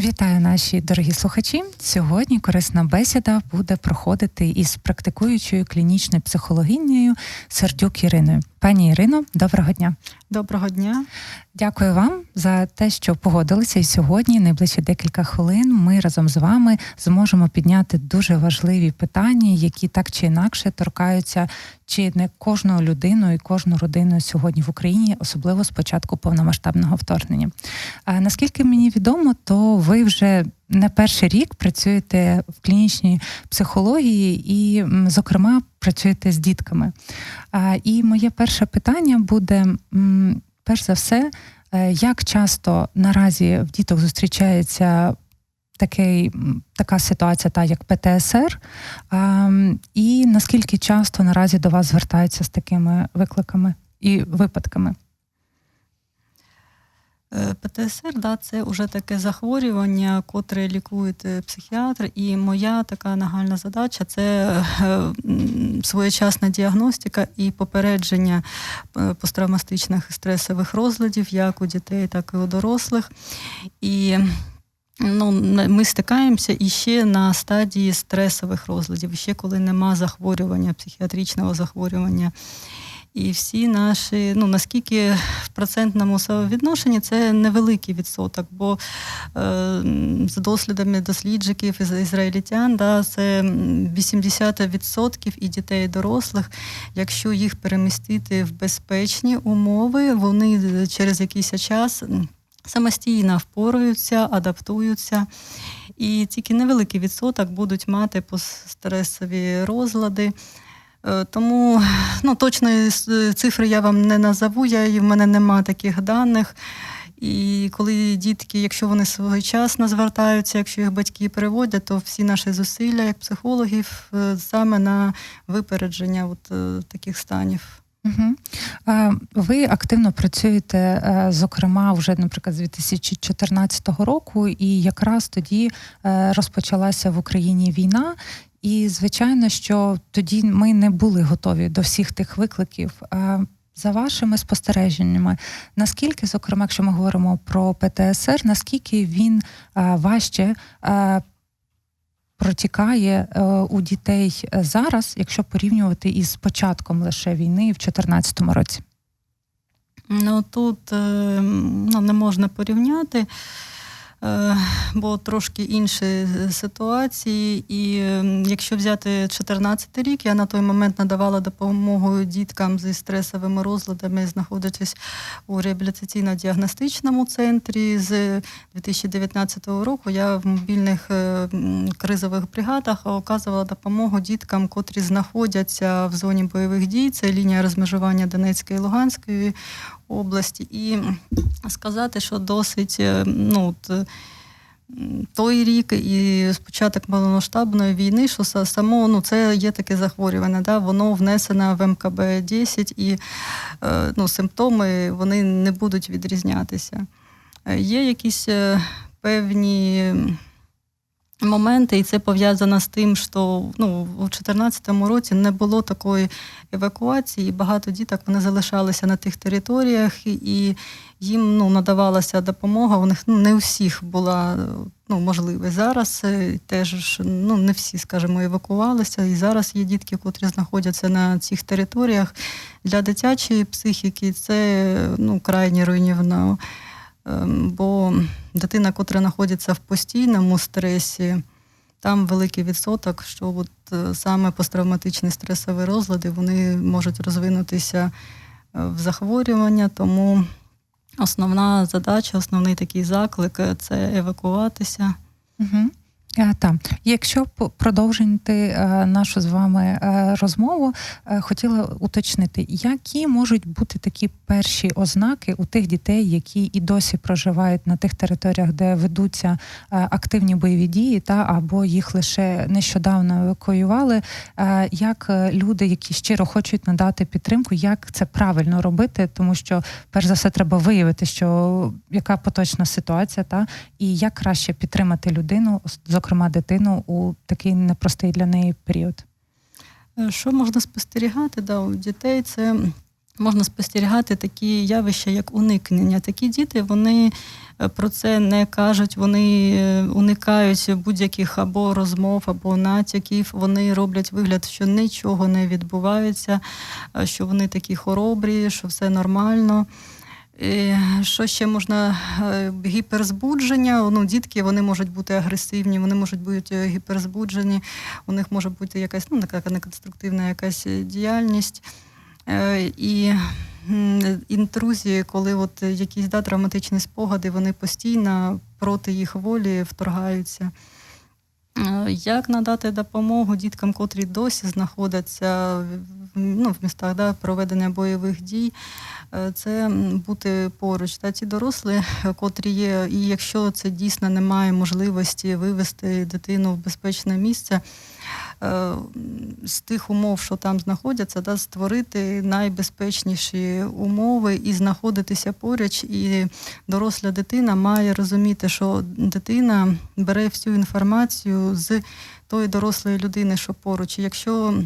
Вітаю наші дорогі слухачі. Сьогодні корисна бесіда буде проходити із практикуючою клінічною психологинею Сердюк Іриною. Пані Ірино, доброго дня. Доброго дня. Дякую вам за те, що погодилися. І сьогодні, найближчі декілька хвилин, ми разом з вами зможемо підняти дуже важливі питання, які так чи інакше торкаються чи не кожну людину і кожну родину сьогодні в Україні, особливо з початку повномасштабного вторгнення. А наскільки мені відомо, то ви вже не перший рік працюєте в клінічній психології і, зокрема, працюєте з дітками. А, І моє перше питання буде перш за все, е, як часто наразі в діток зустрічається такий, така ситуація, та як ПТСР, і наскільки часто наразі до вас звертаються з такими викликами і випадками? Е, ПТСР да, це вже таке захворювання, котре лікує е, психіатр. І моя така нагальна задача це е, своєчасна діагностика і попередження посттравматичних стресових розладів, як у дітей, так і у дорослих. І Ну, ми стикаємося іще на стадії стресових розладів, ще коли нема захворювання, психіатричного захворювання. І всі наші, ну наскільки в процентному відношенні це невеликий відсоток, бо е, за дослідами досліджиків із ізраїльтян, да, це м, 80% і дітей, і дорослих, якщо їх перемістити в безпечні умови, вони через якийсь час самостійно впораються, адаптуються. І тільки невеликий відсоток будуть мати постстресові розлади. Е, Тому ну, точної цифри я вам не назову, я, в мене нема таких даних. І коли дітки, якщо вони своєчасно звертаються, якщо їх батьки переводять, то всі наші зусилля як психологів е, саме на випередження от, е, таких станів. Ви активно працюєте, е, зокрема, вже, наприклад, з 2014 року, і якраз тоді е, розпочалася в Україні війна. І звичайно, що тоді ми не були готові до всіх тих викликів. За вашими спостереженнями, наскільки, зокрема, якщо ми говоримо про ПТСР, наскільки він е, важче протікає е, у дітей е, зараз, якщо порівнювати із початком лише війни в 2014 році? Ну тут е, ну, не можна порівняти, бо трошки інші ситуації. І е, якщо взяти 2014 рік, я на той момент надавала допомогу діткам зі стресовими розладами, знаходячись у реабілітаційно-діагностичному центрі. З 2019 року я в мобільних е, кризових бригадах оказувала допомогу діткам, котрі знаходяться в зоні бойових дій. Це лінія розмежування Донецької і Луганської області. І сказати, що досить е, ну, е, той рік і спочаток повномасштабної війни, що само ну, це є таке захворювання, да, воно внесено в МКБ 10 і е, ну, симптоми вони не будуть відрізнятися. Є якісь певні моменти, і це пов'язано з тим, що ну, у 2014 році не було такої евакуації, і багато діток вони залишалися на тих територіях, і- їм ну, надавалася допомога. У них ну, не у всіх була ну, можливість. Зараз е, теж ну, не всі, скажімо, евакувалися. І зараз є дітки, котрі знаходяться на цих територіях. Для дитячої психіки це ну, крайні руйнівно. Ем, Бо дитина, котра знаходиться в постійному стресі, там великий відсоток, що от е, саме посттравматичні стресові розлади вони можуть розвинутися е, в захворювання. Тому основна задача, основний такий заклик е, це евакуватися. Угу. Так, якщо продовжити е, нашу з вами е, розмову, е, хотіла уточнити, які можуть бути такі перші ознаки у тих дітей, які і досі проживають на тих територіях, де ведуться е, активні бойові дії, та або їх лише нещодавно евакуювали. Е, Як е, люди, які щиро хочуть надати підтримку, як це правильно робити, тому що перш за все треба виявити, що яка поточна ситуація, та і як краще підтримати людину, ос- зокрема дитину, у такий непростий для неї період. Е, Що можна спостерігати да, у дітей? Це можна спостерігати такі явища, як уникнення. Такі діти вони е, про це не кажуть, вони е, уникають будь-яких або розмов, або натяків. Вони роблять вигляд, що нічого не відбувається, що вони такі хоробрі, що все нормально. Що ще можна е, гіперзбудження? Ну, дітки вони можуть бути агресивні, вони можуть бути е, гіперзбуджені, у них може бути якась ну, така неконструктивна якась діяльність. Е, І інтрузії, коли от якісь да, травматичні спогади, вони постійно проти їх волі вторгаються. Як надати допомогу діткам, котрі досі знаходяться в- ну, в містах да, проведення бойових дій? Е, Це бути поруч. Та ті дорослі, котрі є, і якщо це дійсно немає можливості вивести дитину в безпечне місце. е, З тих умов, що там знаходяться, да, створити найбезпечніші умови і знаходитися поруч. І доросла дитина має розуміти, що дитина бере всю інформацію з тої дорослої людини, що поруч. І якщо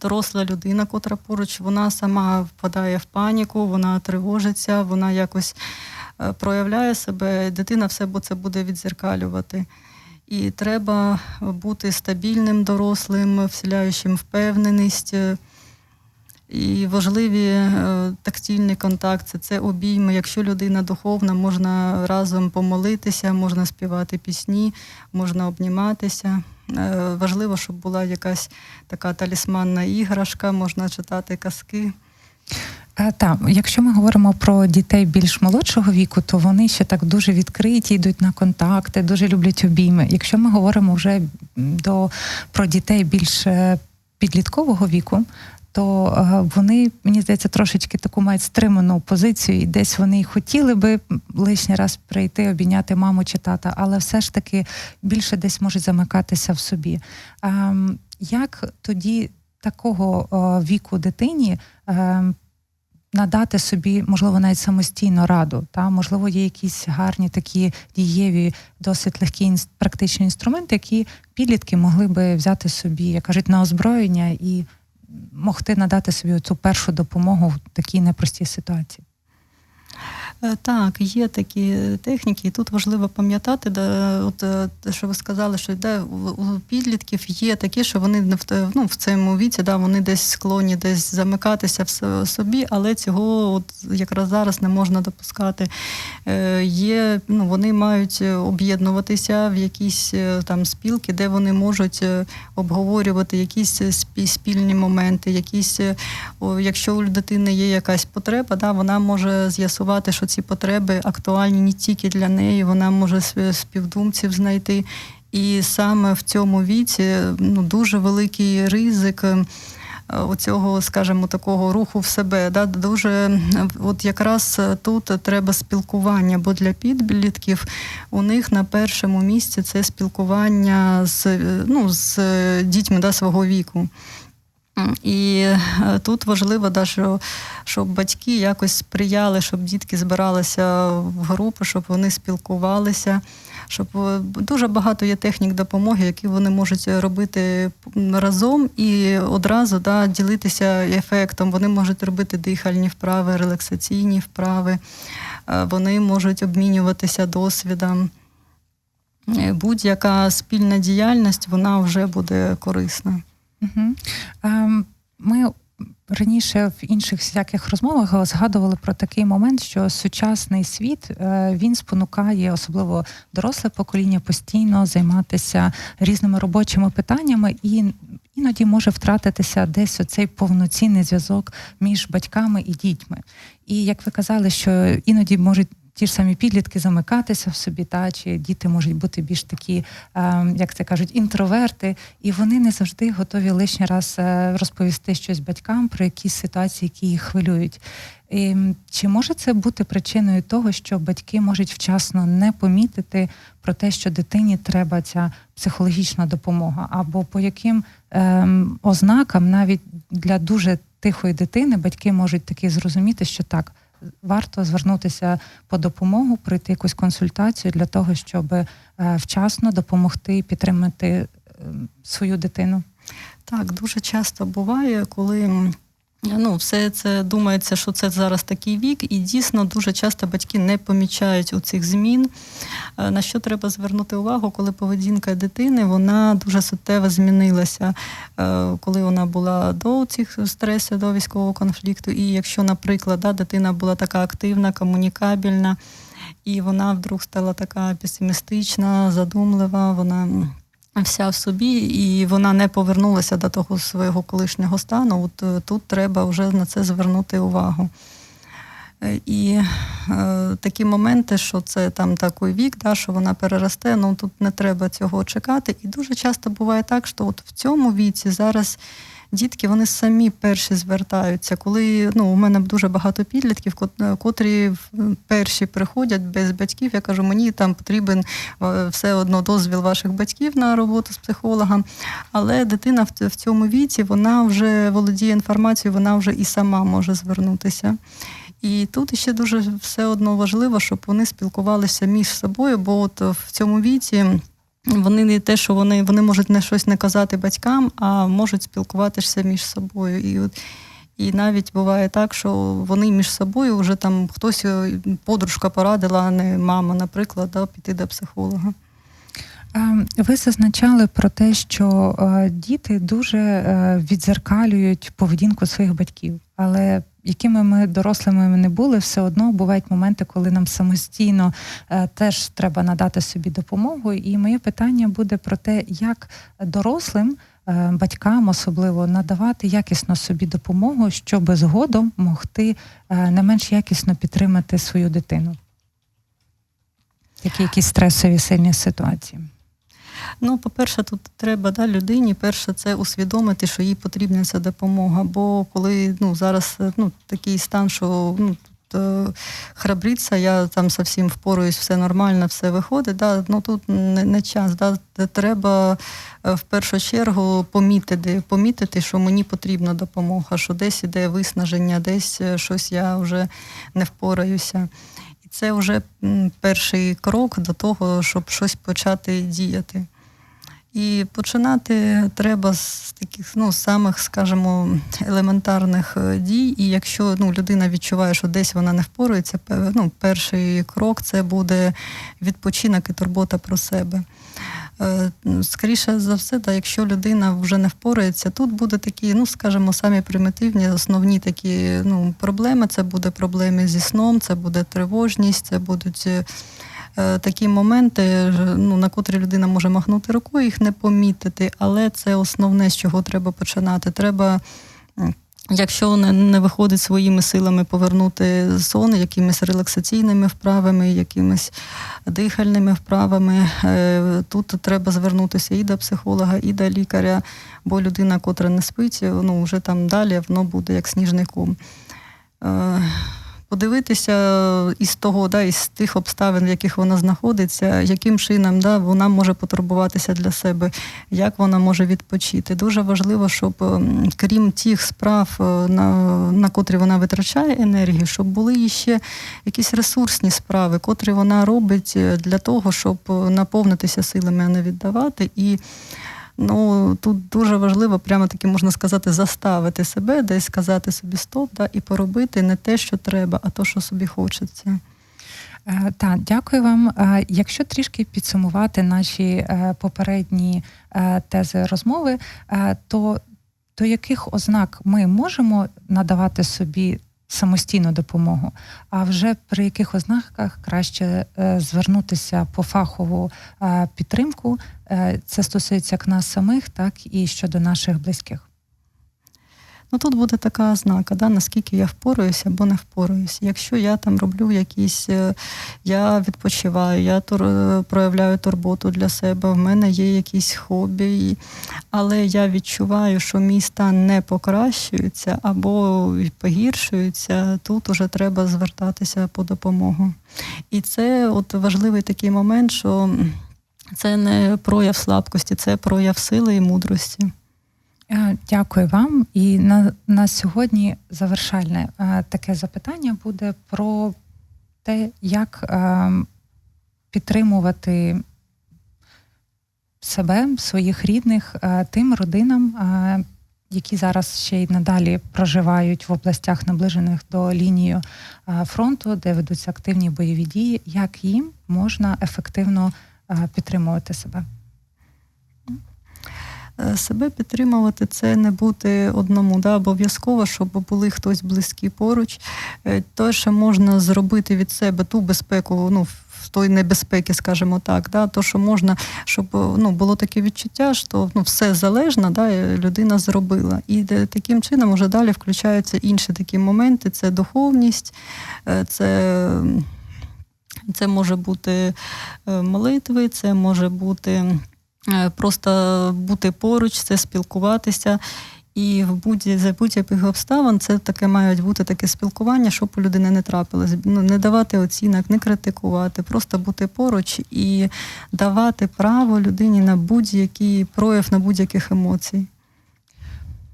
доросла людина, котра поруч, вона сама впадає в паніку, вона тривожиться, вона якось е, проявляє себе, дитина все це буде відзеркалювати. І треба бути стабільним дорослим, вселяючим впевненість. е, І важливі е, тактильні контакти, це обійми. Якщо людина духовна, можна разом помолитися, можна співати пісні, можна обніматися. Е, Важливо, щоб була якась така талісманна іграшка, можна читати казки. Так, якщо ми говоримо про дітей більш молодшого віку, то вони ще так дуже відкриті, йдуть на контакти, дуже люблять обійми. Якщо ми говоримо вже до, про дітей більш е, підліткового віку, то е, вони, мені здається, трошечки таку мають стриману позицію, і десь вони хотіли би лишній раз прийти, обійняти маму чи тата, але все ж таки більше десь можуть замикатися в собі. Ем, Як тоді такого віку дитині ем, надати собі, можливо, навіть самостійно раду. Та можливо, є якісь гарні такі дієві, досить легкі практичні інструменти, які підлітки могли би взяти собі, як кажуть, на озброєння і могти надати собі цю першу допомогу в такій непростій ситуації. Е, Так, є такі техніки, і тут важливо пам'ятати, де, от, е, що ви сказали, що де у, підлітків є такі, що вони не в, ну, в цьому віці, да, вони десь склонні десь замикатися в собі, але цього от, якраз зараз не можна допускати. Е, є, ну, вони мають об'єднуватися в якісь е, там спілки, де вони можуть обговорювати якісь спільні моменти, якісь, о, якщо у дитини є якась потреба, да, вона може з'ясувати, що ці потреби актуальні не тільки для неї, вона може співдумців знайти. І саме в цьому віці ну, дуже великий ризик. е, Оцього, скажімо, такого руху в себе, да, дуже от якраз тут треба спілкування, бо для підлітків у них на першому місці це спілкування з, ну, з дітьми да, свого віку. І е, тут важливо, да, що, щоб батьки якось сприяли, щоб дітки збиралися в групи, щоб вони спілкувалися. Щоб е, дуже багато є технік допомоги, які вони можуть робити разом і одразу да, ділитися ефектом. Вони можуть робити дихальні вправи, релаксаційні вправи, е, вони можуть обмінюватися досвідом. Е, Будь-яка спільна діяльність вона вже буде корисна. Ем, ми раніше в інших всяких розмовах згадували про такий момент, що сучасний світ е, він спонукає, особливо доросле покоління, постійно займатися різними робочими питаннями і. Іноді може втратитися десь оцей повноцінний зв'язок між батьками і дітьми. І як ви казали, що іноді можуть ті ж самі підлітки замикатися в собі, та чи діти можуть бути більш такі, е, як це кажуть, інтроверти, і вони не завжди готові лишній раз е, розповісти щось батькам про якісь ситуації, які їх хвилюють. І, чи може це бути причиною того, що батьки можуть вчасно не помітити про те, що дитині треба ця психологічна допомога, або по яким ем, ознакам навіть для дуже тихої дитини батьки можуть таки зрозуміти, що так варто звернутися по допомогу, пройти якусь консультацію для того, щоб е, вчасно допомогти і підтримати е, свою дитину. Так, дуже часто буває, коли Ну, все це думається, що це зараз такий вік, і дійсно дуже часто батьки не помічають у цих змін. Е, На що треба звернути увагу, коли поведінка дитини вона дуже суттєво змінилася, е, коли вона була до цих стресів, до військового конфлікту. І якщо, наприклад, да, дитина була така активна, комунікабельна, і вона вдруг стала така песимістична, задумлива, вона вся в собі, і вона не повернулася до того свого колишнього стану. От е, тут треба вже на це звернути увагу. Е, І е, такі моменти, що це там такий вік, да, що вона переросте, ну тут не треба цього чекати. І дуже часто буває так, що от в цьому віці зараз дітки вони самі перші звертаються. Коли ну, у мене дуже багато підлітків, котрі перші приходять без батьків, я кажу, мені там потрібен е, все одно дозвіл ваших батьків на роботу з психологом. Але дитина в цьому віці вона вже володіє інформацією, вона вже і сама може звернутися. І тут ще дуже все одно важливо, щоб вони спілкувалися між собою, бо от в цьому віці. Вони не те, що вони, вони можуть не щось не казати батькам, а можуть спілкуватися між собою. І, от, і навіть буває так, що вони між собою вже там хтось е, подружка порадила, а не мама, наприклад, да, піти до психолога. Е, Ви зазначали про те, що е, діти дуже е, відзеркалюють поведінку своїх батьків, але якими ми дорослими не були, все одно бувають моменти, коли нам самостійно е, теж треба надати собі допомогу. І моє питання буде про те, як дорослим. е, Батькам особливо надавати якісно собі допомогу, щоб згодом могти е, не менш якісно підтримати свою дитину. Такі якісь стресові сильні ситуації. Ну, по-перше, тут треба да, людині, перше, це усвідомити, що їй потрібна ця допомога. Бо коли ну, зараз ну, такий стан, що ну, тут, е, храбриться, я там зовсім впораюсь, все нормально, все виходить. Да, ну, тут не, не час. Да, треба е, в першу чергу помітити, помітити, що мені потрібна допомога, що десь іде виснаження, десь е, щось я вже не впораюся. І це вже перший крок до того, щоб щось почати діяти. І починати треба з таких ну, самих, скажімо, елементарних е, дій. І якщо ну, людина відчуває, що десь вона не впорується, ну, перший крок це буде відпочинок і турбота про себе. Е, ну, Скоріше за все, да, якщо людина вже не впорається, тут буде такі, ну скажімо, самі примітивні, основні такі ну, проблеми. Це буде проблеми зі сном, це буде тривожність, це будуть е, такі моменти, ну, на котрі людина може махнути рукою, їх не помітити, але це основне, з чого треба починати. Треба. Якщо не, не виходить своїми силами повернути сон якимись релаксаційними вправами, якимись дихальними вправами, е, тут треба звернутися і до психолога, і до лікаря, бо людина, котра не спить, ну вже там далі воно буде як сніжний ком. Е, Подивитися із того, да, із тих обставин, в яких вона знаходиться, яким чином да, вона може потурбуватися для себе, як вона може відпочити. Дуже важливо, щоб ем, крім тих справ, е, на, на котрі вона витрачає енергію, щоб були ще якісь ресурсні справи, котрі вона робить е, для того, щоб е, наповнитися силами, а не віддавати. І Ну тут дуже важливо, прямо таки можна сказати, заставити себе, десь сказати собі стоп, да, і поробити не те, що треба, а то, що собі хочеться. Е, Так, дякую вам. Е, Якщо трішки підсумувати наші е, попередні тези розмови, то до яких ознак ми можемо надавати собі самостійну допомогу, а вже при яких ознаках краще е, звернутися по фахову е, підтримку? Е, Це стосується як нас самих, так і щодо наших близьких. Ну тут буде така ознака, да, наскільки я впораюся або не впораюся. Якщо я там роблю якісь, е, я відпочиваю, я тур, е, проявляю турботу для себе, в мене є якісь хобі, але я відчуваю, що мій стан не покращується або погіршується, тут уже треба звертатися по допомогу. І це от важливий такий момент, що це не прояв слабкості, це прояв сили і мудрості. Е, Дякую вам. І на, на сьогодні завершальне е, таке запитання буде про те, як е, підтримувати себе, своїх рідних, тим родинам, які зараз ще й надалі проживають в областях, наближених до лінії фронту, де ведуться активні бойові дії, як їм можна ефективно підтримувати себе? Е, Себе підтримувати це не бути одному, да, обов'язково, щоб були хтось близький поруч. Е, Те, що можна зробити від себе ту безпеку, ну, в той небезпеки, скажімо так, да, то, що можна, щоб ну, було таке відчуття, що ну, все залежно, да, людина зробила. І таким чином вже далі включаються інші такі моменти: це духовність, е, це. Це може бути е, молитви, це може бути е, просто бути поруч, це спілкуватися. І в будь за будь-яких обставин це таке мають бути таке спілкування, щоб у людини не трапилось. Ну, не давати оцінок, не критикувати, просто бути поруч і давати право людині на будь-який прояв, на будь-яких емоцій.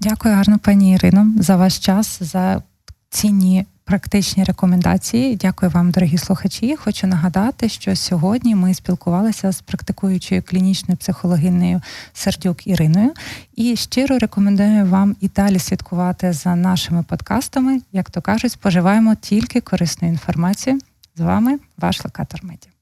Дякую гарно, пані Ірино, за ваш час, за цінні практичні рекомендації. Дякую вам, дорогі слухачі. Хочу нагадати, що сьогодні ми спілкувалися з практикуючою клінічною психологинею Сердюк Іриною. І щиро рекомендую вам і далі слідкувати за нашими подкастами. Як то кажуть, споживаємо тільки корисну інформацію. З вами ваш локатор медіа.